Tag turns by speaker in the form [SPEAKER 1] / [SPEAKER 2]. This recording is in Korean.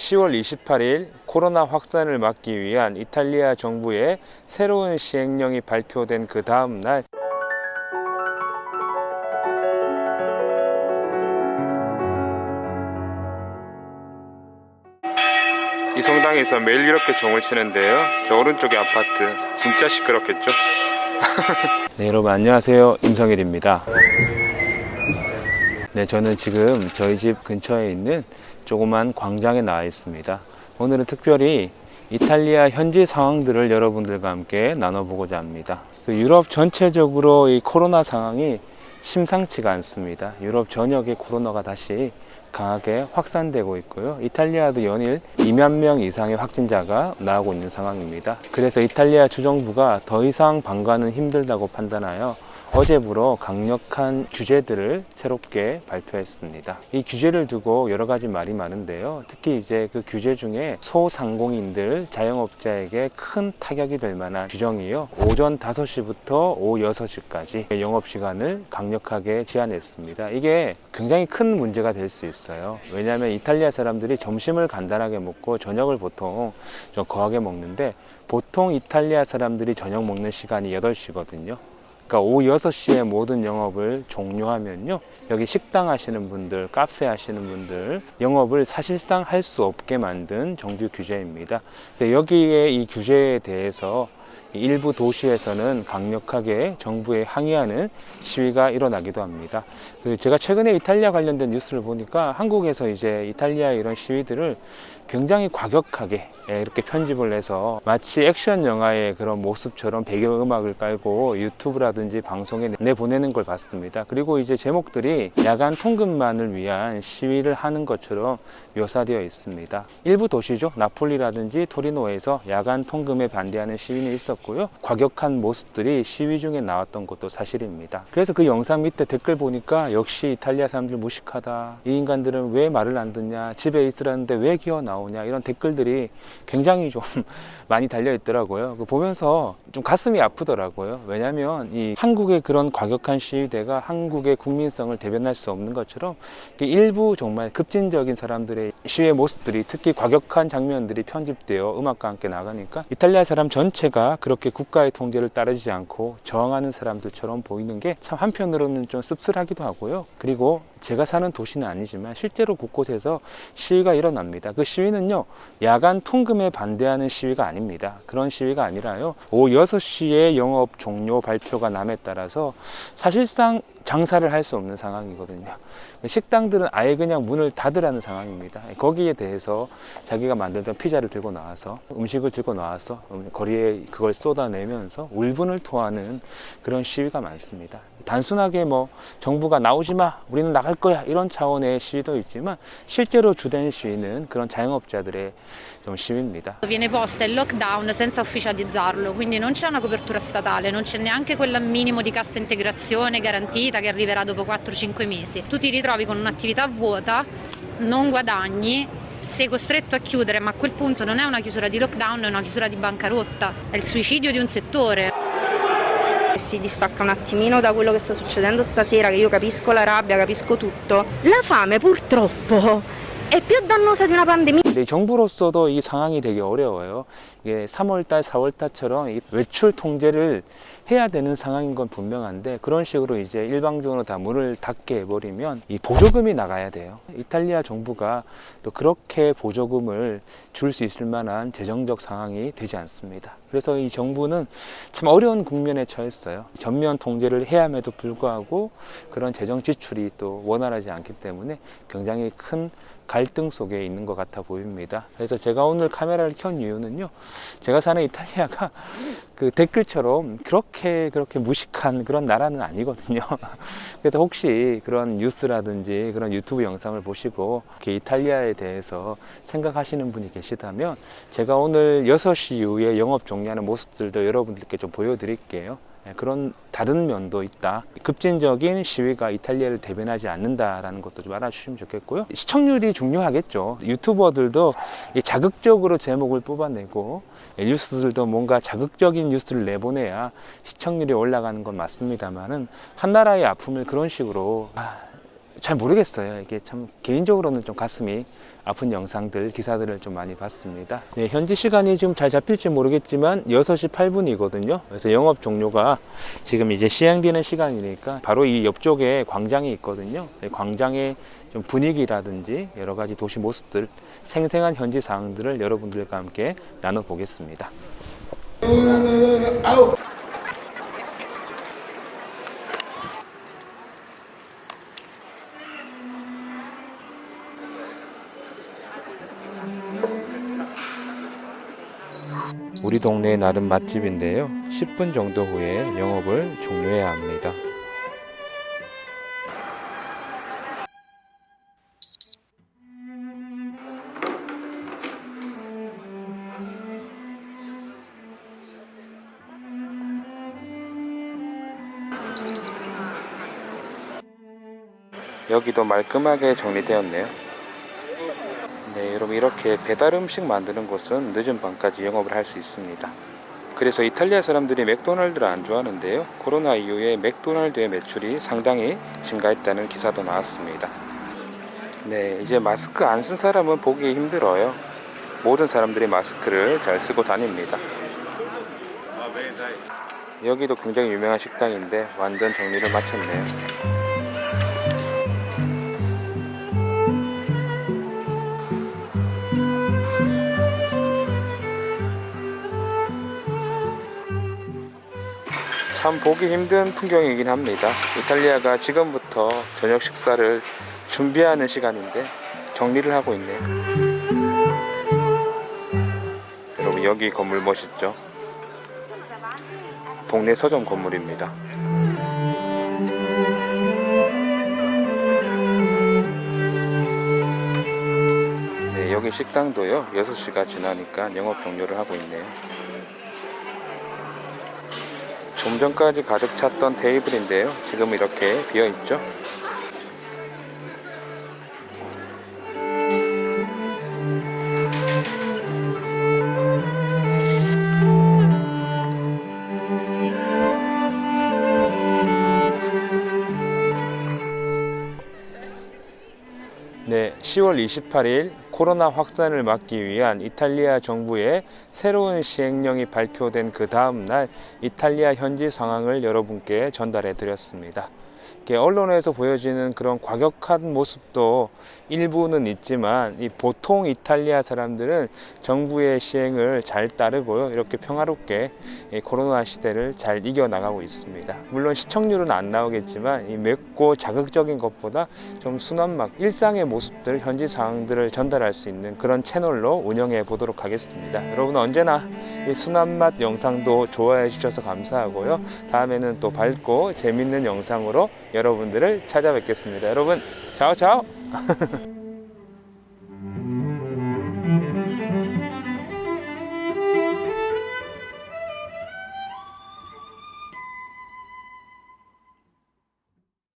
[SPEAKER 1] 10월 28일 코로나 확산을 막기 위한 이탈리아 정부의 새로운 시행령이 발표된 그 다음 날 이 성당에서 매일 이렇게 종을 치는데요. 저 오른쪽에 아파트 진짜 시끄럽겠죠? 네, 여러분 안녕하세요. 임성일입니다. 네, 저는 지금 저희 집 근처에 있는 조그만 광장에 나와 있습니다. 오늘은 특별히 이탈리아 현지 상황들을 여러분들과 함께 나눠보고자 합니다. 그 유럽 전체적으로 이 코로나 상황이 심상치가 않습니다. 유럽 전역에 코로나가 다시 강하게 확산되고 있고요. 이탈리아도 연일 2만 명 이상의 확진자가 나오고 있는 상황입니다. 그래서 이탈리아 주정부가 더 이상 방관은 힘들다고 판단하여 어제부로 강력한 규제들을 새롭게 발표했습니다. 이 규제를 두고 여러 가지 말이 많은데요. 특히 이제 그 규제 중에 소상공인들, 자영업자에게 큰 타격이 될 만한 규정이요. 오전 5시부터 오후 6시까지 영업시간을 강력하게 제한했습니다. 이게 굉장히 큰 문제가 될 수 있어요. 왜냐하면 이탈리아 사람들이 점심을 간단하게 먹고 저녁을 보통 좀 거하게 먹는데 보통 이탈리아 사람들이 저녁 먹는 시간이 8시거든요. 그러니까 오후 6시에 모든 영업을 종료하면요. 여기 식당 하시는 분들, 카페 하시는 분들 영업을 사실상 할 수 없게 만든 정부 규제입니다. 여기에 이 규제에 대해서 일부 도시에서는 강력하게 정부에 항의하는 시위가 일어나기도 합니다. 그 제가 최근에 이탈리아 관련된 뉴스를 보니까 한국에서 이제 이탈리아 이런 시위들을 굉장히 과격하게 예, 이렇게 편집을 해서 마치 액션 영화의 그런 모습처럼 배경음악을 깔고 유튜브라든지 방송에 내보내는 걸 봤습니다. 그리고 이제 제목들이 야간 통근만을 위한 시위를 하는 것처럼 묘사되어 있습니다. 일부 도시죠. 나폴리라든지 토리노에서 야간 통금에 반대하는 시위는 있었고요. 과격한 모습들이 시위 중에 나왔던 것도 사실입니다. 그래서 그 영상 밑에 댓글 보니까 역시 이탈리아 사람들 무식하다. 이 인간들은 왜 말을 안 듣냐. 집에 있으라는데 왜 기어 나오 냐. 이런 댓글들이 굉장히 좀 많이 달려 있더라고요. 그 보면서 좀 가슴이 아프더라고요. 왜냐하면 이 한국의 그런 과격한 시위대가 한국의 국민성을 대변할 수 없는 것처럼 그 일부 정말 급진적인 사람들의 시위의 모습들이 특히 과격한 장면들이 편집되어 음악과 함께 나가니까 이탈리아 사람 전체가 그렇게 국가의 통제를 따르지 않고 저항하는 사람들처럼 보이는 게 참 한편으로는 좀 씁쓸하기도 하고요. 그리고 제가 사는 도시는 아니지만 실제로 곳곳에서 시위가 일어납니다. 그 시위 는요, 야간 통금에 반대하는 시위가 아닙니다. 그런 시위가 아니라요, 오후 6시에 영업 종료 발표가 남에 따라서 사실상 장사를 할 수 없는 상황이거든요. 식당들은 아예 그냥 문을 닫으라는 상황입니다. 거기에 대해서 자기가 만들던 피자를 들고 나와서 음식을 들고 나와서 거리에 그걸 쏟아내면서 울분을 토하는 그런 시위가 많습니다. 단순하게 뭐 정부가 나오지 마, 우리는 나갈 거야 이런 차원의 시위도 있지만 실제로 주된 시위는 그런 자영업자들의 좀 시위입니다.
[SPEAKER 2] Viene posta il lockdown senza ufficializzarlo, quindi non c'è una copertura statale, non c'è neanche quel minimo di cassa integrazione garantita che arriverà dopo 4-5 mesi. Tu ti ritrovi con un'attività vuota, non guadagni, sei costretto a chiudere, ma a quel punto non è una chiusura di lockdown, è una chiusura di bancarotta, è il suicidio di un settore.
[SPEAKER 3] si distacca un attimino da quello che sta succedendo stasera, che io capisco la rabbia, capisco tutto. La fame purtroppo è più dannosa di una pandemia.
[SPEAKER 1] 근데 정부로서도 이 상황이 되게 어려워요. 이게 3월달, 4월달처럼 이 외출 통제를 해야 되는 상황인 건 분명한데 그런 식으로 이제 일방적으로 다 문을 닫게 해버리면 이 보조금이 나가야 돼요. 이탈리아 정부가 또 그렇게 보조금을 줄 수 있을 만한 재정적 상황이 되지 않습니다. 그래서 이 정부는 참 어려운 국면에 처했어요. 전면 통제를 해야 함에도 불구하고 그런 재정 지출이 또 원활하지 않기 때문에 굉장히 큰 갈등 속에 있는 것 같아 보입니다. 그래서 제가 오늘 카메라를 켠 이유는요. 제가 사는 이탈리아가 그 댓글처럼 그렇게 그렇게 무식한 그런 나라는 아니거든요. 그래서 혹시 그런 뉴스라든지 그런 유튜브 영상을 보시고 이탈리아에 대해서 생각하시는 분이 계시다면 제가 오늘 6시 이후에 영업 종료하는 모습들도 여러분들께 좀 보여드릴게요. 예, 그런 다른 면도 있다. 급진적인 시위가 이탈리아를 대변하지 않는다라는 것도 좀 알아주시면 좋겠고요. 시청률이 중요하겠죠. 유튜버들도 이 자극적으로 제목을 뽑아내고 예, 뉴스들도 뭔가 자극적인 뉴스를 내보내야 시청률이 올라가는 건 맞습니다만은 한 나라의 아픔을 그런 식으로 아, 잘 모르겠어요. 이게 참 개인적으로는 좀 가슴이 아픈 영상들, 기사들을 좀 많이 봤습니다. 네, 현지 시간이 지금 잘 잡힐지 모르겠지만 6시 8분이거든요. 그래서 영업 종료가 지금 이제 시행되는 시간이니까 바로 이 옆쪽에 광장이 있거든요. 네, 광장의 좀 분위기라든지 여러 가지 도시 모습들, 생생한 현지 상황들을 여러분들과 함께 나눠보겠습니다. 우 리 동네의 나름 맛집인데요. 10분 정도 후에 영업을 종료해야 합니다. 여기도 말끔하게 정리되었네요. 네, 여러분 이렇게 배달 음식 만드는 곳은 늦은 밤까지 영업을 할 수 있습니다. 그래서 이탈리아 사람들이 맥도날드를 안 좋아하는데요. 코로나 이후에 맥도날드의 매출이 상당히 증가했다는 기사도 나왔습니다. 네, 이제 마스크 안 쓴 사람은 보기 힘들어요. 모든 사람들이 마스크를 잘 쓰고 다닙니다. 여기도 굉장히 유명한 식당인데 완전 정리를 마쳤네요. 참 보기 힘든 풍경이긴 합니다. 이탈리아가 지금부터 저녁 식사를 준비하는 시간인데 정리를 하고 있네요. 여러분 여기 건물 멋있죠? 동네 서점 건물입니다. 네, 여기 식당도요. 6시가 지나니까 영업 종료를 하고 있네요. 좀 전까지 가득 찼던 테이블인데요. 지금 이렇게 비어 있죠. 네, 10월 28일 코로나 확산을 막기 위한 이탈리아 정부의 새로운 시행령이 발표된 그 다음 날 이탈리아 현지 상황을 여러분께 전달해 드렸습니다. 언론에서 보여지는 그런 과격한 모습도 일부는 있지만 이 보통 이탈리아 사람들은 정부의 시행을 잘 따르고요. 이렇게 평화롭게 이 코로나 시대를 잘 이겨나가고 있습니다. 물론 시청률은 안 나오겠지만 이 맵고 자극적인 것보다 좀 순한 맛, 일상의 모습들, 현지 상황들을 전달할 수 있는 그런 채널로 운영해 보도록 하겠습니다. 여러분 언제나 이 순한 맛 영상도 좋아해 주셔서 감사하고요. 다음에는 또 밝고 재밌는 영상으로 여러분들을 찾아뵙겠습니다. 여러분, 차오차오!